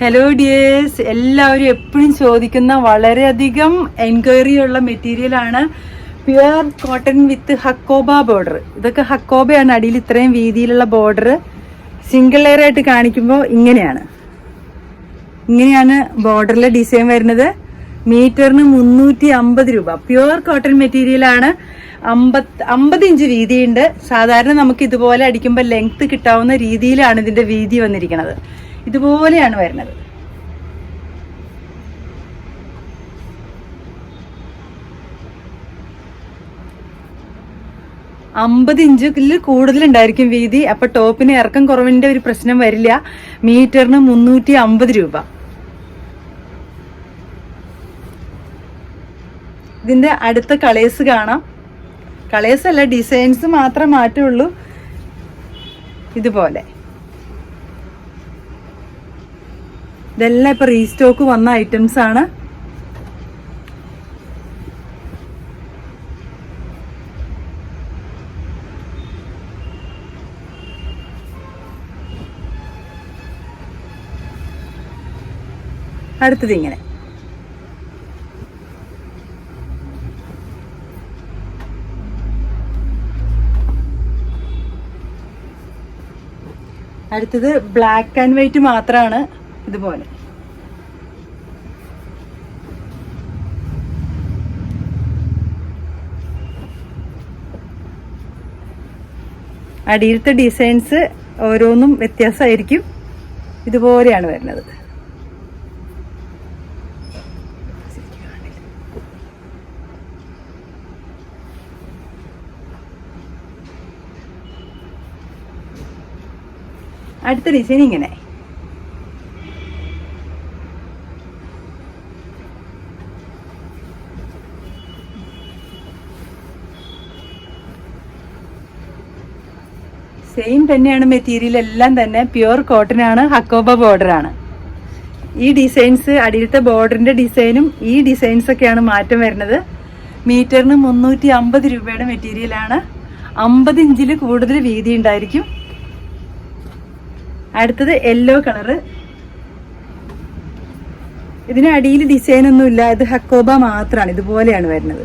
Hello dears എല്ലാവരും എപ്പോഴും ചോദിക്കുന്ന വളരെയധികം എൻക്വയറി ഉള്ള മെറ്റീരിയൽ ആണ്. Pure cotton with Hakoba border ഇതൊക്കെ ഹക്കോബയാണ് അടിയിൽ ഇത്രയും വീതിയിലുള്ള ബോർഡർ സിംഗിൾ ലെയർ ആയിട്ട് കാണിക്കുമ്പോൾ ഇങ്ങനെയാണ്. ഇങ്ങനെയാണ് ബോർഡറിലെ ഡിസൈൻ വരുന്നത്. മീറ്ററിന് മുന്നൂറ്റി അമ്പത് രൂപ. പ്യുവർ കോട്ടൺ മെറ്റീരിയൽ ആണ്. അമ്പത് അമ്പത് ഇഞ്ച് വീതിയുണ്ട്. സാധാരണ നമുക്ക് ഇതുപോലെ അടിക്കുമ്പോൾ ലെങ്ത് കിട്ടാവുന്ന രീതിയിലാണ് ഇതിന്റെ വീതി വന്നിരിക്കുന്നത്. ഇതുപോലെയാണ് വരുന്നത്. അമ്പത് ഇഞ്ചിൽ കൂടുതലുണ്ടായിരിക്കും വീതി. അപ്പൊ ടോപ്പിന് ഇറക്കം കുറവിന്റെ ഒരു പ്രശ്നം വരില്ല. മീറ്ററിന് മുന്നൂറ്റി അമ്പത് രൂപ. ഇതിന്റെ അടുത്ത കളേഴ്സ് കാണാം. കളേഴ്സ് അല്ല ഡിസൈൻസ് മാത്രമേ മാറ്റുള്ളൂ ഇതുപോലെ. ഇതെല്ലാം ഇപ്പൊ റീസ്റ്റോക്ക് വന്ന ഐറ്റംസ് ആണ്. അടുത്തത് ഇങ്ങനെ. അടുത്തത് ബ്ലാക്ക് ആൻഡ് വൈറ്റ് മാത്രമാണ് ഇതുപോലെ. അടിയിലത്തെ ഡിസൈൻസ് ഓരോന്നും വ്യത്യാസമായിരിക്കും. ഇതുപോലെയാണ് വരുന്നത്. അടുത്ത ഡിസൈൻ ഇങ്ങനെ. സെയിം തന്നെയാണ് മെറ്റീരിയൽ എല്ലാം തന്നെ. പ്യുവർ കോട്ടൺ ആണ് ഹക്കോബ ബോർഡർ ആണ്. ഈ ഡിസൈൻസ് അടിയിലത്തെ ബോർഡറിന്റെ ഡിസൈനും ഈ ഡിസൈൻസ് ഒക്കെയാണ് മാറ്റം വരുന്നത്. മീറ്ററിന് മുന്നൂറ്റി അമ്പത് രൂപയുടെ മെറ്റീരിയൽ ആണ്. അമ്പത് ഇഞ്ചിൽ കൂടുതൽ വീതി ഉണ്ടായിരിക്കും. അടുത്തത് യെല്ലോ കളറ് ഇതിന് അടിയിൽ ഡിസൈൻ ഇത് ഹക്കോബ മാത്രമാണ് ഇതുപോലെയാണ് വരുന്നത്.